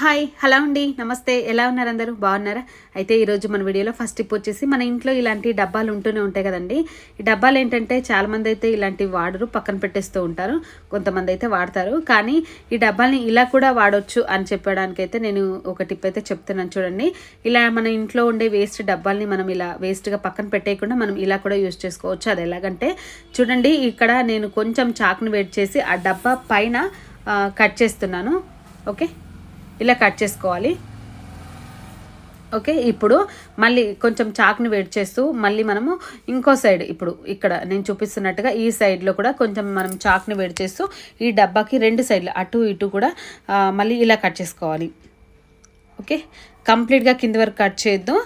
Hi hello అండి. నమస్తే. ఎలా ఉన్నారు అందరూ? బాగున్నారా? అయితే ఈరోజు మన వీడియోలో ఫస్ట్ టిప్ వచ్చేసి మన ఇంట్లో ఇలాంటి డబ్బాలు ఉంటూనే ఉంటాయి కదండి. ఈ డబ్బాలు ఏంటంటే చాలామంది అయితే ఇలాంటివి వాడరు పక్కన పెట్టేస్తూ ఉంటారు. కొంతమంది అయితే వాడతారు. కానీ ఈ డబ్బాల్ని ఇలా కూడా వాడొచ్చు అని చెప్పడానికైతే నేను ఒక టిప్ అయితే చెప్తున్నాను చూడండి. ఇలా మన ఇంట్లో ఉండే వేస్ట్ డబ్బాల్ని మనం ఇలా వేస్ట్గా పక్కన పెట్టేయకుండా మనం ఇలా కూడా యూజ్ చేసుకోవచ్చు. అది ఎలాగంటే చూడండి ఇక్కడ నేను కొంచెం చాకును వేడి చేసి ఆ డబ్బా పైన కట్ చేస్తున్నాను. ఓకే? ఇలా కట్ చేసుకోవాలి. ఓకే ఇప్పుడు మళ్ళీ కొంచెం చాక్ని వేడి చేస్తూ మళ్ళీ మనము ఇంకో సైడ్ ఇప్పుడు ఇక్కడ నేను చూపిస్తున్నట్టుగా ఈ సైడ్లో కూడా కొంచెం మనం చాక్ని వేడి చేస్తూ ఈ డబ్బాకి రెండు సైడ్లు అటు ఇటు కూడా మళ్ళీ ఇలా కట్ చేసుకోవాలి. ఓకే కంప్లీట్గా కింది వరకు కట్ చేద్దాం.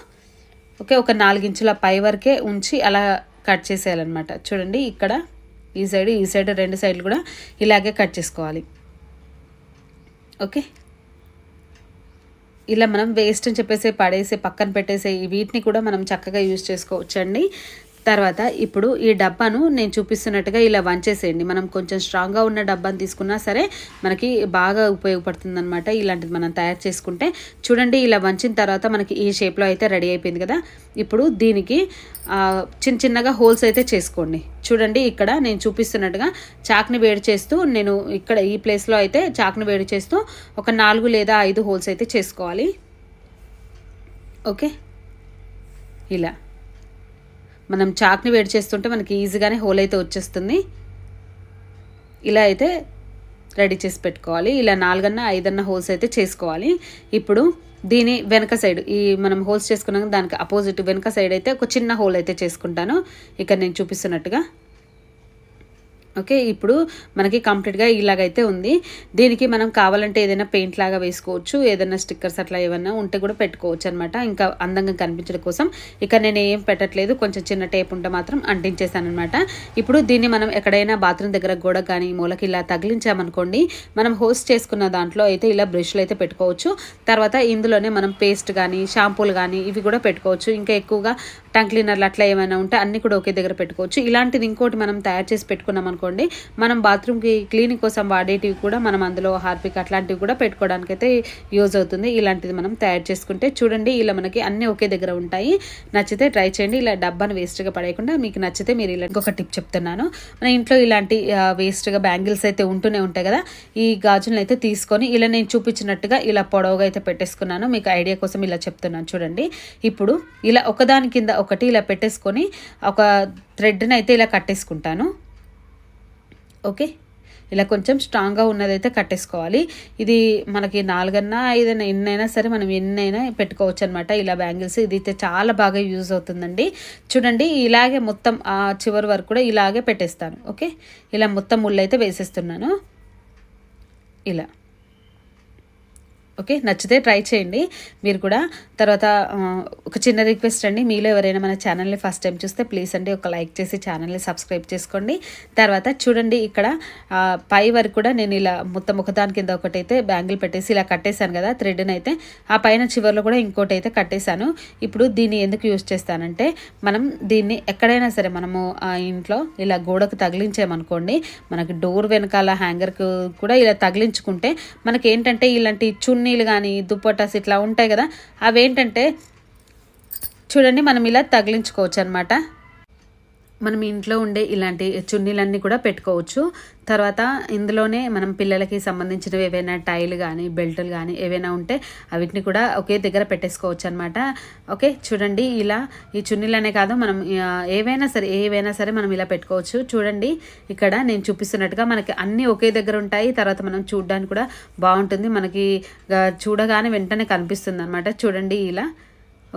ఓకే ఒక నాలుగించుల పై వరకే ఉంచి అలా కట్ చేసేయాలన్నమాట. చూడండి ఇక్కడ ఈ సైడ్ ఈ సైడ్ రెండు సైడ్లు కూడా ఇలాగే కట్ చేసుకోవాలి. ఓకే ఇలా మనం వేస్ట్ అని చెప్పేసి పడేసి పక్కన పెట్టేసే వీటిని కూడా మనం చక్కగా యూజ్ చేసుకోవచ్చండి. తర్వాత ఇప్పుడు ఈ డబ్బాను నేను చూపిస్తున్నట్టుగా ఇలా వంచేసేయండి. మనం కొంచెం స్ట్రాంగ్గా ఉన్న డబ్బాను తీసుకున్నా సరే మనకి బాగా ఉపయోగపడుతుంది అనమాట ఇలాంటిది మనం తయారు చేసుకుంటే. చూడండి ఇలా వంచిన తర్వాత మనకి ఈ షేప్లో అయితే రెడీ అయిపోయింది కదా. ఇప్పుడు దీనికి చిన్న చిన్నగా హోల్స్ అయితే చేసుకోండి. చూడండి ఇక్కడ నేను చూపిస్తున్నట్టుగా చాక్ని వేడి చేస్తూ నేను ఇక్కడ ఈ ప్లేస్లో అయితే చాక్ని వేడి చేస్తూ ఒక నాలుగు లేదా ఐదు హోల్స్ అయితే చేసుకోవాలి. ఓకే? ఇలా. మనం చాక్ని వేడి చేస్తుంటే మనకి ఈజీగానే హోల్ అయితే వచ్చేస్తుంది. ఇలా అయితే రెడీ చేసి పెట్టుకోవాలి. ఇలా నాలుగన్న ఐదన్న హోల్స్ అయితే చేసుకోవాలి. ఇప్పుడు దీని వెనక సైడ్ ఈ మనం హోల్స్ చేసుకున్నాక దానికి అపోజిట్ వెనక సైడ్ అయితే ఒక చిన్న హోల్ అయితే చేసుకుంటాను. ఇక్కడ నేను చూపిస్తున్నట్టుగా. ఓకే ఇప్పుడు మనకి కంప్లీట్గా ఇలాగైతే ఉంది. దీనికి మనం కావాలంటే ఏదైనా పెయింట్ లాగా వేసుకోవచ్చు ఏదైనా స్టిక్కర్స్ అట్లా ఏమైనా ఉంటే కూడా పెట్టుకోవచ్చు అనమాట ఇంకా అందంగా కనిపించడం కోసం. ఇక నేను ఏం పెట్టట్లేదు కొంచెం చిన్న టేప్ ఉంటే మాత్రం అంటించేసాను అనమాట ఇప్పుడు దీన్ని మనం ఎక్కడైనా బాత్రూమ్ దగ్గర గోడ కానీ మూలకి ఇలా తగిలించామనుకోండి మనం హోస్ట్ చేసుకున్న దాంట్లో అయితే ఇలా బ్రష్లు అయితే పెట్టుకోవచ్చు. తర్వాత ఇందులోనే మనం పేస్ట్ కానీ షాంపూలు కానీ ఇవి కూడా పెట్టుకోవచ్చు. ఇంకా ఎక్కువగా టంగ్ క్లీనర్లు అట్లా ఏమైనా ఉంటే అన్ని కూడా ఒకే దగ్గర పెట్టుకోవచ్చు. ఇలాంటిది ఇంకోటి మనం తయారు చేసి పెట్టుకున్నాం అనుకోండి మనం బాత్రూమ్కి క్లీనింగ్ కోసం వాడేటివి కూడా మనం అందులో హార్పిక్ అట్లాంటివి కూడా పెట్టుకోవడానికి అయితే యూజ్ అవుతుంది. ఇలాంటిది మనం తయారు చేసుకుంటే చూడండి ఇలా మనకి అన్నీ ఒకే దగ్గర ఉంటాయి. నచ్చితే ట్రై చేయండి ఇలా డబ్బాను వేస్ట్గా పడేయకుండా మీకు నచ్చితే మీరు ఇలా ఇంకొక టిప్ చెప్తున్నాను. మన ఇంట్లో ఇలాంటి వేస్ట్గా బ్యాంగిల్స్ అయితే ఉంటూనే ఉంటాయి కదా ఈ గాజులను అయితే తీసుకొని ఇలా నేను చూపించినట్టుగా ఇలా పొడవుగా అయితే పెట్టేసుకున్నాను. మీకు ఐడియా కోసం ఇలా చెప్తున్నాను చూడండి. ఇప్పుడు ఇలా ఒకదాని కింద ఒకటి ఇలా పెట్టేసుకొని ఒక థ్రెడ్ని అయితే ఇలా కట్టేసుకుంటాను. ఓకే? ఇలా కొంచెం స్ట్రాంగ్గా ఉన్నదైతే కట్టేసుకోవాలి. ఇది మనకి నాలుగన్నా ఐదైనా ఎన్నైనా సరే మనం ఎన్నైనా పెట్టుకోవచ్చు అనమాట ఇలా బ్యాంగిల్స్ ఇది అయితే చాలా బాగా యూజ్ అవుతుందండి. చూడండి ఇలాగే మొత్తం ఆ చివరి వరకు కూడా ఇలాగే పెట్టేస్తాను. ఓకే? ఇలా మొత్తం ముళ్ళు అయితే వేసేస్తున్నాను. ఇలా. ఓకే నచ్చితే ట్రై చేయండి. మీరు కూడా తర్వాత ఒక చిన్న రిక్వెస్ట్ అండి. మీలో ఎవరైనా మన ఛానల్ని ఫస్ట్ టైం చూస్తే ప్లీజ్ అండి ఒక లైక్ చేసి ఛానల్ని సబ్స్క్రైబ్ చేసుకోండి. తర్వాత చూడండి ఇక్కడ పై వరకు కూడా నేను ఇలా మొత్తం ఒకదాని కింద ఒకటైతే బ్యాంగిల్ పెట్టేసి ఇలా కట్టేశాను కదా థ్రెడ్ని అయితే. ఆ పైన చివరిలో కూడా ఇంకోటి అయితే కట్టేశాను. ఇప్పుడు దీన్ని ఎందుకు యూజ్ చేస్తానంటే మనం దీన్ని ఎక్కడైనా సరే మనము ఆ ఇంట్లో ఇలా గోడకు తగిలించామనుకోండి మనకి డోర్ వెనకాల హ్యాంగర్కు కూడా ఇలా తగిలించుకుంటే మనకి ఏంటంటే ఇలాంటి చున్నీలు కానీ దుప్పటాస్ ఇట్లా ఉంటాయి కదా అవేంటంటే చూడండి మనం ఇలా తగిలించుకోవచ్చు అనమాట మనం ఇంట్లో ఉండే ఇలాంటి చున్నీలన్నీ కూడా పెట్టుకోవచ్చు. తర్వాత ఇందులోనే మనం పిల్లలకి సంబంధించినవి ఏవైనా టైలు కానీ బెల్టులు కానీ ఏవైనా ఉంటే అవిటిని కూడా ఒకే దగ్గర పెట్టేసుకోవచ్చు అనమాట ఓకే చూడండి ఇలా ఈ చున్నీలనే కాదు మనం ఏవైనా సరే ఏవైనా సరే మనం ఇలా పెట్టుకోవచ్చు. చూడండి ఇక్కడ నేను చూపిస్తున్నట్టుగా మనకి అన్నీ ఒకే దగ్గర ఉంటాయి. తర్వాత మనం చూడడానికి కూడా బాగుంటుంది. మనకి చూడగానే వెంటనే కనిపిస్తుంది అనమాట చూడండి ఇలా.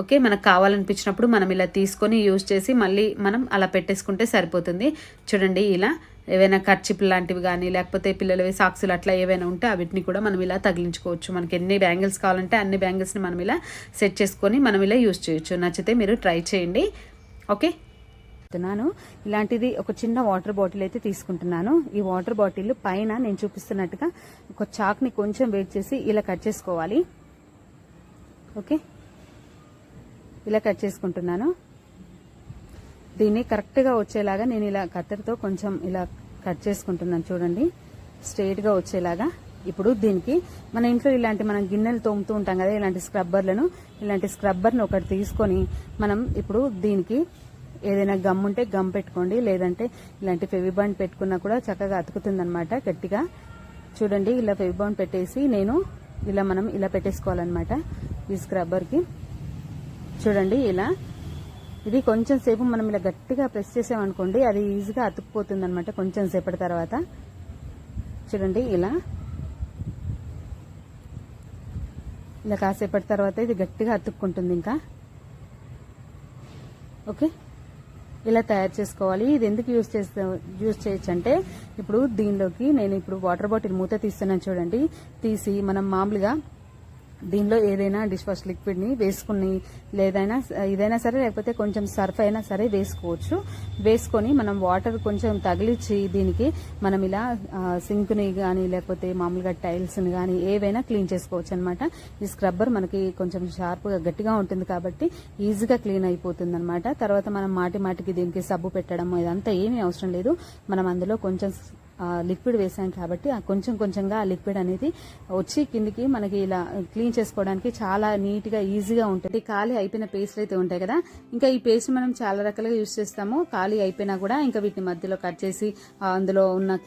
ఓకే మనకు కావాలనిపించినప్పుడు మనం ఇలా తీసుకొని యూజ్ చేసి మళ్ళీ మనం అలా పెట్టేసుకుంటే సరిపోతుంది. చూడండి ఇలా ఏవైనా ఖర్చిప్ లాంటివి కానీ లేకపోతే పిల్లలవి సాక్సులు అట్లా ఏవైనా ఉంటే అవిటిని కూడా మనం ఇలా తగిలించుకోవచ్చు. మనకి ఎన్ని బ్యాంగిల్స్ కావాలంటే అన్ని బ్యాంగిల్స్ని మనం ఇలా సెట్ చేసుకొని మనం ఇలా యూజ్ చేయొచ్చు. నచ్చితే మీరు ట్రై చేయండి. ఓకే? చెప్తున్నాను. ఇలాంటిది ఒక చిన్న వాటర్ బాటిల్ అయితే తీసుకుంటున్నాను. ఈ వాటర్ బాటిల్ పైన నేను చూపిస్తున్నట్టుగా ఒక చాక్ని కొంచెం వెయిట్ చేసి ఇలా కట్ చేసుకోవాలి. ఓకే? ఇలా కట్ చేసుకుంటున్నాను. దీన్ని కరెక్ట్గా వచ్చేలాగా నేను ఇలా కత్తెరతో కొంచెం ఇలా కట్ చేసుకుంటున్నాను చూడండి. స్ట్రైట్గా వచ్చేలాగా. ఇప్పుడు దీనికి మన ఇంట్లో ఇలాంటి మనం గిన్నెలు తోముతూ ఉంటాం కదా ఇలాంటి స్క్రబ్బర్లను ఇలాంటి స్క్రబ్బర్ను ఒకటి తీసుకొని మనం ఇప్పుడు దీనికి ఏదైనా గమ్ ఉంటే గమ్ పెట్టుకోండి లేదంటే ఇలాంటి ఫెవిబాండ్ పెట్టుకున్నా కూడా చక్కగా అతుకుతుంది అనమాట గట్టిగా. చూడండి ఇలా ఫెవిబాండ్ పెట్టేసి నేను ఇలా మనం ఇలా పెట్టేసుకోవాలన్నమాట ఈ స్క్రబ్బర్కి. చూడండి ఇలా. ఇది కొంచెం సేపు మనం ఇలా గట్టిగా ప్రెస్ చేసామనుకోండి అది ఈజీగా అతుక్కుపోతుంది అనమాట కొంచెం సేపటి తర్వాత. చూడండి ఇలా. ఇలా కాసేపటి తర్వాత ఇది గట్టిగా అతుక్కుంటుంది ఇంకా. ఓకే? ఇలా తయారు చేసుకోవాలి. ఇది ఎందుకు యూజ్ చేస్తా యూజ్ చేయొచ్చు అంటే ఇప్పుడు దీనిలోకి నేను ఇప్పుడు వాటర్ బాటిల్ మూత తీస్తున్నాను చూడండి. తీసి మనం మామూలుగా దీనిలో ఏదైనా డిష్ వాష్ లిక్విడ్ని వేసుకుని లేదైనా ఇదైనా సరే లేకపోతే కొంచెం సర్ఫ్ అయినా సరే వేసుకోవచ్చు. వేసుకొని మనం వాటర్ కొంచెం తగిలిచ్చి దీనికి మనం ఇలా సింక్ని కానీ లేకపోతే మామూలుగా టైల్స్ని కానీ ఏవైనా క్లీన్ చేసుకోవచ్చు అనమాట ఈ స్క్రబ్బర్ మనకి కొంచెం షార్ప్గా గట్టిగా ఉంటుంది కాబట్టి ఈజీగా క్లీన్ అయిపోతుంది అనమాట తర్వాత మనం మాటి మాటికి దీనికి సబ్బు పెట్టడం ఇదంతా ఏమీ అవసరం లేదు. మనం అందులో కొంచెం లిక్విడ్ వేసాం కాబట్టి కొంచెం కొంచెంగా ఆ లిక్విడ్ అనేది వచ్చి కిందికి మనకి ఇలా క్లీన్ చేసుకోవడానికి చాలా నీట్గా ఈజీగా ఉంటుంది. ఖాళీ అయిపోయిన పేస్ట్లు అయితే ఉంటాయి కదా. ఇంకా ఈ పేస్ట్ మనం చాలా రకాలుగా యూస్ చేస్తాము. ఖాళీ అయిపోయినా కూడా ఇంకా వీటిని మధ్యలో కట్ చేసి అందులో ఉన్న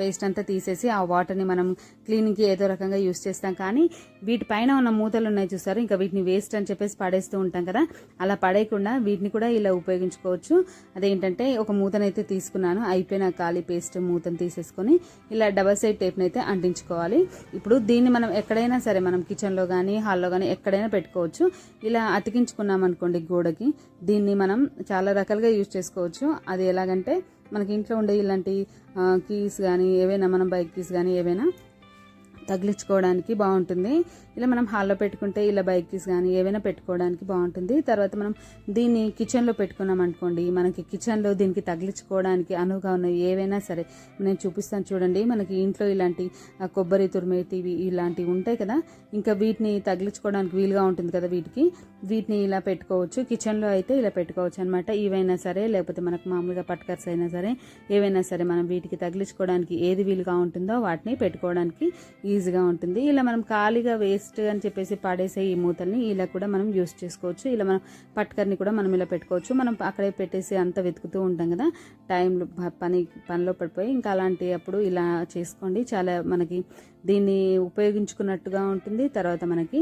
పేస్ట్ అంతా తీసేసి ఆ వాటర్ని మనం క్లీనింగ్కి ఏదో రకంగా యూస్ చేస్తాం. కానీ వీటిపైన ఉన్న మూతలు ఉన్నాయి చూసారు. ఇంకా వీటిని వేస్ట్ అని చెప్పేసి పడేస్తూ ఉంటాం కదా. అలా పడేయకుండా వీటిని కూడా ఇలా ఉపయోగించుకోవచ్చు. అదేంటంటే ఒక మూతనైతే తీసుకున్నాను. అయిపోయిన ఖాళీ పేస్ట్ మూతను తీసేసుకొని ఇలా డబల్ సైడ్ టేప్ని అయితే అంటించుకోవాలి. ఇప్పుడు దీన్ని మనం ఎక్కడైనా సరే మనం కిచెన్లో కానీ హాల్లో కానీ ఎక్కడైనా పెట్టుకోవచ్చు. ఇలా అతికించుకున్నాం అనుకోండి గోడకి దీన్ని మనం చాలా రకాలుగా యూజ్ చేసుకోవచ్చు. అది ఎలాగంటే మనకి ఇంట్లో ఉండే ఇలాంటి కీస్ కానీ ఏవైనా మనం బైక్ కీస్ కానీ ఏవైనా తగిలించుకోవడానికి బాగుంటుంది. ఇలా మనం హాల్లో పెట్టుకుంటే ఇలా బైక్స్ కానీ ఏవైనా పెట్టుకోవడానికి బాగుంటుంది. తర్వాత మనం దీన్ని కిచెన్లో పెట్టుకున్నాం అనుకోండి మనకి కిచెన్లో దీనికి తగిలించుకోవడానికి అనువుగా ఉన్నవి ఏవైనా సరే నేను చూపిస్తాను చూడండి. మనకి ఇంట్లో ఇలాంటి కొబ్బరి తురిమేటివి ఇలాంటివి ఉంటాయి కదా ఇంకా వీటిని తగిలించుకోవడానికి వీలుగా ఉంటుంది కదా వీటికి. వీటిని ఇలా పెట్టుకోవచ్చు. కిచెన్లో అయితే ఇలా పెట్టుకోవచ్చు అనమాట ఇవైనా సరే లేకపోతే మనకు మామూలుగా పట్కర్స్ అయినా సరే ఏవైనా సరే మనం వీటికి తగిలించుకోవడానికి ఏది వీలుగా ఉంటుందో వాటిని పెట్టుకోవడానికి ఈజీగా ఉంటుంది. ఇలా మనం ఖాళీగా వేస్ట్ అని చెప్పేసి పడేసే ఈ మూతల్ని ఇలా కూడా మనం యూస్ చేసుకోవచ్చు. ఇలా మనం పట్కర్ని కూడా మనం ఇలా పెట్టుకోవచ్చు. మనం అక్కడే పెట్టేసి అంత వెతుకుతూ ఉంటాం కదా. టైంలో పని పనిలో పడిపోయి ఇంకా అలాంటి అప్పుడు ఇలా చేసుకోండి. చాలా మనకి దీన్ని ఉపయోగించుకున్నట్టుగా ఉంటుంది. తర్వాత మనకి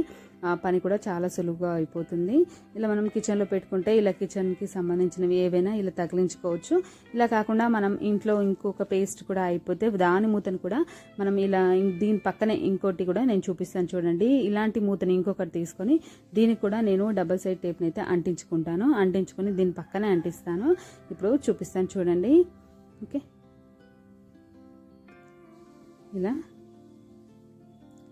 పని కూడా చాలా సులువుగా అయిపోతుంది. ఇలా మనం కిచెన్లో పెట్టుకుంటే ఇలా కిచెన్కి సంబంధించినవి ఏవైనా ఇలా తగిలించుకోవచ్చు. ఇలా కాకుండా మనం ఇంట్లో ఇంకొక పేస్ట్ కూడా అయిపోతే దాని మూతను కూడా మనం ఇలా దీని పక్కనే ఇంకోటి కూడా నేను చూపిస్తాను చూడండి. ఇలాంటి మూతని ఇంకొకటి తీసుకొని దీనికి కూడా నేను డబల్ సైడ్ టేప్ని అయితే అంటించుకుంటాను. అంటించుకొని దీని పక్కనే అంటిస్తాను. ఇప్పుడు చూపిస్తాను చూడండి. ఓకే. ఇలా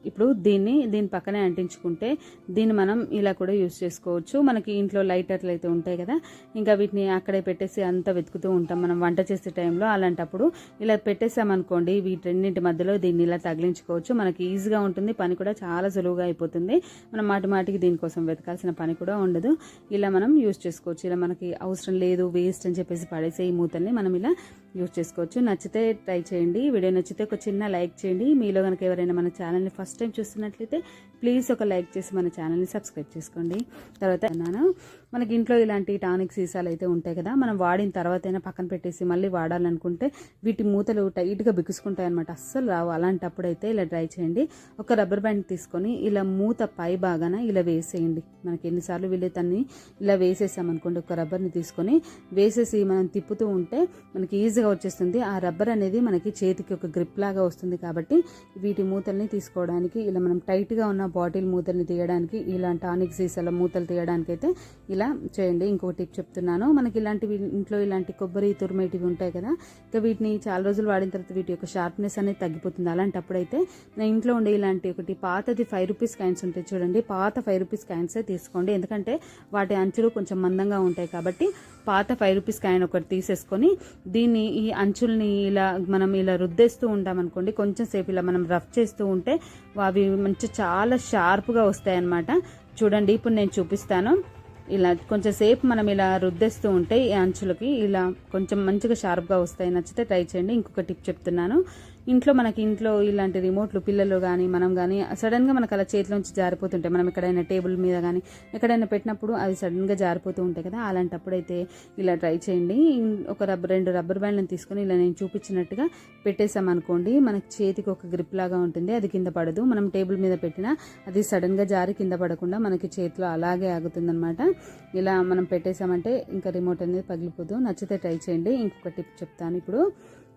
ఇప్పుడు దీన్ని దీని పక్కనే అంటించుకుంటే దీన్ని మనం ఇలా కూడా యూస్ చేసుకోవచ్చు. మనకి ఇంట్లో లైటర్లు అయితే ఉంటాయి కదా ఇంకా వీటిని అక్కడే పెట్టేసి అంతా వెతుకుతూ ఉంటాం. మనం వంట చేసే టైంలో అలాంటప్పుడు ఇలా పెట్టేసామనుకోండి వీటన్నింటి మధ్యలో దీన్ని ఇలా తగిలించుకోవచ్చు. మనకి ఈజీగా ఉంటుంది పని కూడా చాలా సులువుగా అయిపోతుంది. మనం మాటి మాటికి దీనికోసం వెతకాల్సిన పని కూడా ఉండదు. ఇలా మనం యూస్ చేసుకోవచ్చు. ఇలా మనకి అవసరం లేదు వేస్ట్ అని చెప్పేసి పడేసే ఈ మూతల్ని మనం ఇలా యూస్ చేసుకోవచ్చు. నచ్చితే ట్రై చేయండి. వీడియో నచ్చితే ఒక చిన్న లైక్ చేయండి. మీలో కనుక ఎవరైనా మన ఛానల్ని ఫస్ట్ టైం చూస్తున్నట్లయితే ప్లీజ్ ఒక లైక్ చేసి మన ఛానల్ని సబ్స్క్రైబ్ చేసుకోండి. తర్వాత అన్నాను మనకి ఇంట్లో ఇలాంటి టానిక్ సీసాలు అయితే ఉంటాయి కదా మనం వాడిన తర్వాత అయినా పక్కన పెట్టేసి మళ్ళీ వాడాలనుకుంటే వీటి మూతలు టైట్గా బిగుసుకుంటాయి అనమాట అస్సలు రావు. అలాంటప్పుడు అయితే ఇలా ట్రై చేయండి. ఒక రబ్బర్ బ్యాండ్ తీసుకొని ఇలా మూత పై బాగాన ఇలా వేసేయండి. మనకి ఎన్నిసార్లు వీళ్ళతన్ని ఇలా వేసేసామనుకోండి ఒక రబ్బర్ని తీసుకొని వేసేసి మనం తిప్పుతూ ఉంటే మనకి ఈజీగా వచ్చేస్తుంది. ఆ రబ్బర్ అనేది మనకి చేతికి ఒక గ్రిప్ లాగా వస్తుంది కాబట్టి వీటి మూతల్ని తీసుకోవడానికి ఇలా మనం టైట్గా ఉన్న బాటిల్ మూతల్ని తీయడానికి ఇలా టానిక్ సీసాల మూతలు తీయడానికి అయితే ఇలా చేయండి. ఇంకో టిప్ చెప్తున్నాను. మనకి ఇలాంటివి ఇంట్లో ఇలాంటి కొబ్బరి తురిమేటివి ఉంటాయి కదా ఇంకా వీటిని చాలా రోజులు వాడిన తర్వాత వీటి యొక్క షార్ప్నెస్ అనేది తగ్గిపోతుంది. అలాంటప్పుడు అయితే నా ఇంట్లో ఉండే ఇలాంటి ఒకటి పాతది ఫైవ్ రూపీస్ కాయిన్స్ ఉంటాయి చూడండి. పాత ఫైవ్ రూపీస్ క్యాన్సే తీసుకోండి. ఎందుకంటే వాటి అంచులు కొంచెం మందంగా ఉంటాయి కాబట్టి పాత ఫైవ్ రూపీస్ క్యాన్ ఒకటి తీసేసుకొని దీన్ని ఈ అంచుల్ని ఇలా మనం ఇలా రుద్దేస్తూ ఉంటాం అనుకోండి కొంచెం సేపు ఇలా మనం రఫ్ చేస్తూ ఉంటే అవి మంచి చాలా షార్ప్గా వస్తాయన్నమాట. చూడండి ఇప్పుడు నేను చూపిస్తాను. ఇలా కొంచెం సేపు మనం ఇలా రుద్దేస్తూ ఉంటే ఈ అంచులకి ఇలా కొంచెం మంచిగా షార్ప్గా వస్తాయి. నచ్చితే ట్రై చేయండి. ఇంకొక టిప్ చెప్తున్నాను. ఇంట్లో మనకి ఇంట్లో ఇలాంటి రిమోట్లు పిల్లలు కానీ మనం కానీ సడన్గా మనకు అలా చేతిలోంచి జారిపోతుంటాయి. మనం ఎక్కడైనా టేబుల్ మీద కానీ ఎక్కడైనా పెట్టినప్పుడు అవి సడన్గా జారిపోతూ ఉంటాయి కదా. అలాంటప్పుడు అయితే ఇలా ట్రై చేయండి. ఒక రబ్బర్ రెండు రబ్బర్ బ్యాండ్లను తీసుకొని ఇలా నేను చూపించినట్టుగా పెట్టేసామనుకోండి మనకి చేతికి ఒక గ్రిప్ లాగా ఉంటుంది. అది కింద పడదు. మనం టేబుల్ మీద పెట్టినా అది సడన్గా జారి కింద పడకుండా మనకి చేతిలో అలాగే ఆగుతుందన్నమాట. ఇలా మనం పెట్టేసామంటే ఇంకా రిమోట్ అనేది పగిలిపోదు. నచ్చితే ట్రై చేయండి. ఇంకొక టిప్ చెప్తాను ఇప్పుడు.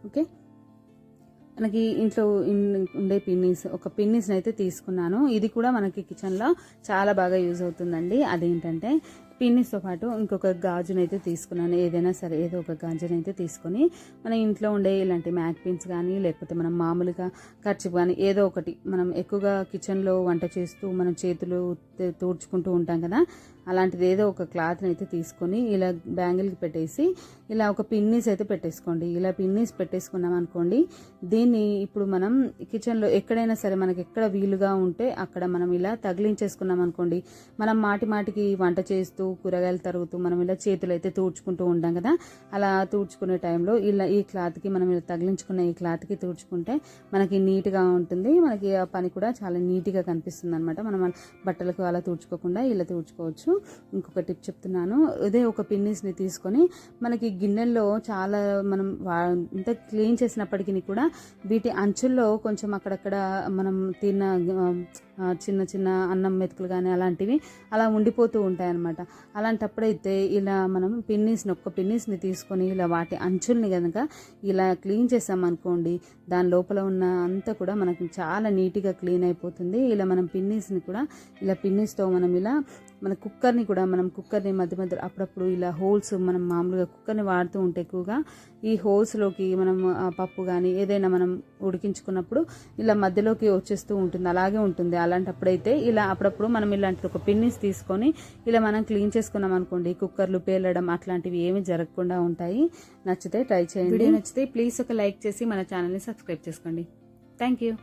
ఓకే? మనకి ఇంట్లో ఉండే పిన్నీస్ ఒక పిన్నీస్ని అయితే తీసుకున్నాను. ఇది కూడా మనకి కిచెన్లో చాలా బాగా యూజ్ అవుతుందండి. అదేంటంటే పిన్నీస్తో పాటు ఇంకొక గాజునైతే తీసుకున్నాను. ఏదైనా సరే ఏదో ఒక గాజునైతే తీసుకొని మన ఇంట్లో ఉండే ఇలాంటి మ్యాక్ పిన్స్ కానీ లేకపోతే మనం మామూలుగా ఖర్చు కానీ ఏదో ఒకటి మనం ఎక్కువగా కిచెన్లో వంట చేస్తూ మనం చేతులు తూడ్చుకుంటూ ఉంటాం కదా అలాంటిది ఏదో ఒక క్లాత్ని అయితే తీసుకొని ఇలా బ్యాంగిల్కి పెట్టేసి ఇలా ఒక పిన్నీస్ అయితే పెట్టేసుకోండి. ఇలా పిన్నీస్ పెట్టేసుకున్నాం అనుకోండి దీన్ని ఇప్పుడు మనం కిచెన్లో ఎక్కడైనా సరే మనకి ఎక్కడ వీలుగా ఉంటే అక్కడ మనం ఇలా తగిలించేసుకున్నాం అనుకోండి మనం మాటి మాటికి వంట చేస్తూ కూరగాయలు తరుగుతూ మనం ఇలా చేతులు అయితే తూడ్చుకుంటూ ఉంటాం కదా అలా తూడ్చుకునే టైంలో ఇలా ఈ క్లాత్కి మనం ఇలా తగిలించుకున్న ఈ క్లాత్కి తూడ్చుకుంటే మనకి నీట్గా ఉంటుంది. మనకి ఆ పని కూడా చాలా నీట్గా కనిపిస్తుంది అనమాట మనం బట్టలకు అలా తూడ్చుకోకుండా ఇలా తూడ్చుకోవచ్చు. ఇంకొక టిప్ చెప్తున్నాను. ఇదే ఒక పిన్నీస్ని తీసుకొని మనకి గిన్నెల్లో చాలా మనం వా- ఇంత క్లీన్ చేసినప్పటికీ కూడా వీటి అంచుల్లో కొంచెం అక్కడక్కడ మనం తిన్న చిన్న చిన్న అన్నం మెతుకులు కానీ అలాంటివి అలా ఉండిపోతూ ఉంటాయి అన్నమాట అలాంటప్పుడైతే ఇలా మనం పిన్నీస్ని ఒక్క పిన్నీస్ని తీసుకొని ఇలా వాటి అంచుల్ని కనుక ఇలా క్లీన్ చేసామనుకోండి దాని లోపల ఉన్న అంతా కూడా మనకు చాలా నీట్గా క్లీన్ అయిపోతుంది. ఇలా మనం పిన్నీస్ని కూడా ఇలా పిన్నీస్తో మనం ఇలా మన కుక్కర్ని కూడా మనం కుక్కర్ని మధ్య మధ్య అప్పుడప్పుడు ఇలా హోల్స్ మనం మామూలుగా కుక్కర్ని వాడుతూ ఉంటే ఎక్కువగా ఈ హోల్స్లోకి మనం పప్పు కానీ ఏదైనా మనం ఉడికించుకున్నప్పుడు ఇలా మధ్యలోకి వచ్చేస్తూ ఉంటుంది అలాగే ఉంటుంది. అలాంటప్పుడైతే ఇలా అప్పుడప్పుడు మనం ఇలాంటి ఒక పిన్నిస్ తీసుకొని ఇలా మనం క్లీన్ చేసుకున్నాం అనుకోండి కుక్కర్లు పేలడం అట్లాంటివి ఏమీ జరగకుండా ఉంటాయి. నచ్చితే ట్రై చేయండి. వీడియో నచ్చితే ప్లీజ్ ఒక లైక్ చేసి మన ఛానల్ని సబ్స్క్రైబ్ చేసుకోండి. Thank you.